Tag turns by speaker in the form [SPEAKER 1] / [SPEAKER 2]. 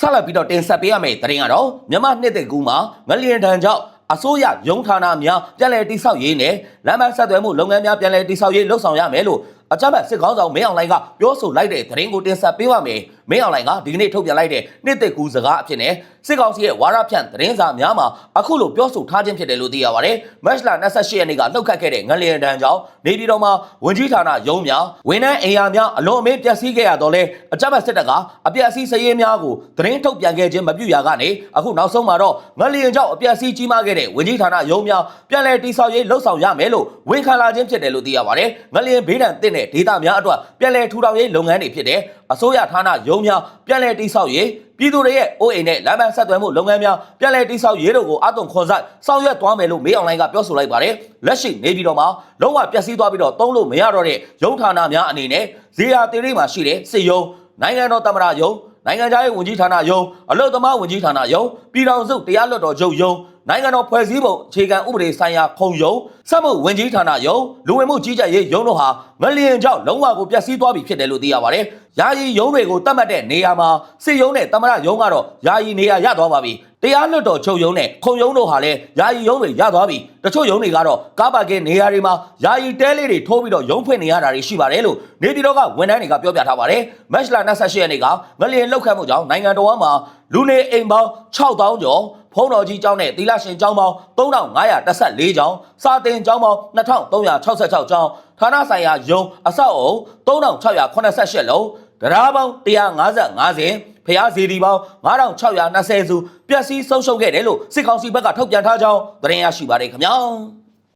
[SPEAKER 1] ဆက်လက်ပြီးတော့တင်ဆက်ပေးရမယ့်သတင်းကတော့မြန်မာနှစ်သက်ကူးမှာငလျင်တန်ကြောင့်အစိုးရရုံးဌာနများပြည်လဲတိဆောက်ရေးနဲ့လမ်းမဆက်သွယ်မှုလုပ်ငန်းများပြည်လဲတိဆောက်ရေးလှုပ်ဆောင်ရမယ်လို့ အကြမ်းဖက်စစ်ကောင်းဆောင်မင်းအောင်လှိုင်ကပြောဆိုလိုက်တဲ့သတင်းကိုတင်ဆက်ပေးပါမယ်။မင်းအောင်လှိုင်ကဒီကနေ့ထုတ်ပြန်လိုက်တဲ့နှစ်သက်ကူးစကားအဖြစ်နဲ့စစ်ကောင်စီရဲ့ဝါရဖြန့်သတင်းစာများမှာအခုလိုပြောဆိုထားခြင်းဖြစ်တယ်လို့သိရပါတယ်။မတ်လ28ရက်နေ့ကလှုပ်ခတ်ခဲ့တဲ့ငလျင်တန်ကြောင့်နေပြည်တော်မှာဝင်ကြီးဌာနရုံးများဝန်ထမ်းအိမ်ယာများအလွန်အမင်းပျက်စီးခဲ့ရတော့လဲအကြမ်းဖက်စစ်တပ်ကအပျက်စီးစည်ရေးများကိုသတင်းထုတ်ပြန်ခဲ့ခြင်းမပြုရကနေအခုနောက်ဆုံးမှာတော့ငလျင်ကြောင့်အပျက်စီးကြီးမားခဲ့တဲ့ဝင်ကြီးဌာနရုံးများပြန်လည်တိဆောက်ရေးလှုပ်ဆောင်ရမယ်လို့ဝန်ခံလာခြင်းဖြစ်တယ်လို့သိရပါတယ်။ငလျင်ဘေးဒဏ်တင့်တဲ့ဒေသများအတွက်ပြန်လည်ထူထောင်ရေးလုပ်ငန်းတွေဖြစ်တဲ့အစိုးရဌာနရုံးများပြန်လည်တိဆောက်ရေးပြည်သူတွေရဲ့အိုးအိမ်နဲ့လမ်းပန်းဆက်သွယ်မှုလုပ်ငန်းများပြန်လည်တိဆောက်ရေးတို့ကိုအသွင်ခွန်ဆိုင်ဆောင်ရွက်သွားမယ်လို့မေးအောင်လိုင်းကပြောဆိုလိုက်ပါတယ်။လက်ရှိနေပြည်တော်မှာလုံးဝပျက်စီးသွားပြီးတော့သုံးလို့မရတော့တဲ့ရုံးဌာနများအနေနဲ့ဇေယျတေရိမှာရှိတဲ့စစ်ရုံးနိုင်ငံတော်တမရရုံးနိုင်ငံခြားရေးဝန်ကြီးဌာနရုံးအလို့သမားဝန်ကြီးဌာနရုံးပြည်ထောင်စုတရားလွှတ်တော်ချုပ်ရုံး နိုင်ငံတော်ဖွဲ့စည်းပုံအခြေခံဥပဒေဆိုင်ရာခုံရုံးစက်မှုဝန်ကြီးဌာနရုံးလူဝင်မှုကြီးကြပ်ရေးရုံးတို့ဟာငလျင်ကြောင့်လုံးဝကိုပျက်စီးသွားပြီဖြစ်တယ်လို့သိရပါတယ်။ယာယီရုံးတွေကိုတတ်မှတ်တဲ့နေရာမှာစစ်ရုံးနဲ့တမရရုံးကတော့ယာယီနေရာရသွားပါပြီ။တရားလွှတ်တော်ချုပ်ရုံးနဲ့ခုံရုံးတို့ဟာလည်းယာယီရုံးတွေရသွားပြီ။တချို့ရုံးတွေကတော့ကားပါကင်နေရာတွေမှာယာယီတဲလေးတွေထိုးပြီးတော့ရုံးဖွင့်နေရတာတွေရှိပါတယ်လို့နေပြည်တော်ကဝန်ထမ်းတွေကပြောပြထားပါတယ်။မတ်လ28ရက်နေ့ကငလျင်လောက်ခတ်မှုကြောင့်နိုင်ငံတော်မှာလူနေအိမ်ပေါင်း6000ကျော် ဖုံးတော်ကြီးကျောင်းနဲ့သီလရှင်ကျောင်းပေါင်း3514ကျောင်းစာတင်ကျောင်းပေါင်း2366ကျောင်းဌာနဆိုင်ရာယုံအဆောက်အုံ3688လုံးတရားပေါင်း155စင်ဖျားစီဒီပေါင်း9620စုပျက်စီးဆုံးရှုံးခဲ့တယ်လို့စစ်ကောင်စီဘက်ကထုတ်ပြန်ထားကြောင်းသတင်းရရှိပါတယ်ခင်ဗျာ